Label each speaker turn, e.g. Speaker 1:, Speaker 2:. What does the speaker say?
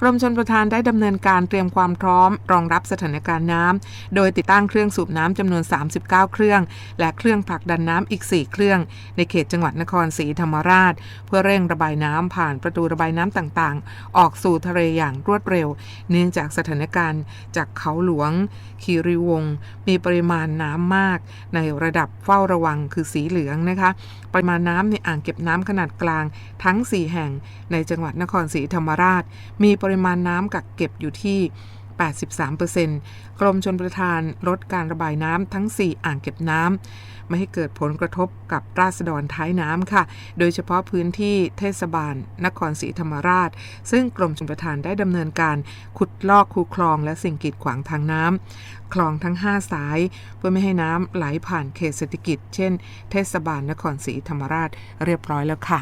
Speaker 1: กรมชนประทานได้ดำเนินการเตรียมความพร้อม รองรับสถานการณ์น้ำ โดยติดตั้งเครื่องสูบน้ำจำนวน 39 เครื่อง และเครื่องผลักดันน้ำอีก 4 เครื่อง ในเขตจังหวัดนครศรีธรรมราช เพื่อเร่งระบายน้ำผ่านประตูระบายน้ำต่างๆ ออกสู่ทะเลอย่างรวดเร็ว เนื่องจากสถานการณ์จากเขาหลวง คีรีวง มีปริมาณน้ำมาก ในระดับเฝ้าระวังคือสีเหลืองนะคะ ปริมาณน้ำในอ่างเก็บน้ำขนาดกลางทั้ง 4 แห่ง ในจังหวัดนครศรีธรรมราช มีปริมาณน้ำกักเก็บอยู่ที่ 83%กรมชนประทานลดการระบายน้ำทั้ง 4 อ่างเก็บน้ำไม่ให้เกิดผลกระทบกับราษฎรท้ายน้ำค่ะ โดยเฉพาะพื้นที่เทศบาล นครศรีธรรมราช ซึ่งกรมชลประทานได้ดำเนินการขุดลอกคูคลองและสิ่งกีดขวางทางน้ำคลองทั้ง 5 สาย เพื่อไม่ให้น้ำไหลผ่านเขตเศรษฐกิจ เช่น เทศบาลนครศรีธรรมราชเรียบร้อยแล้วค่ะ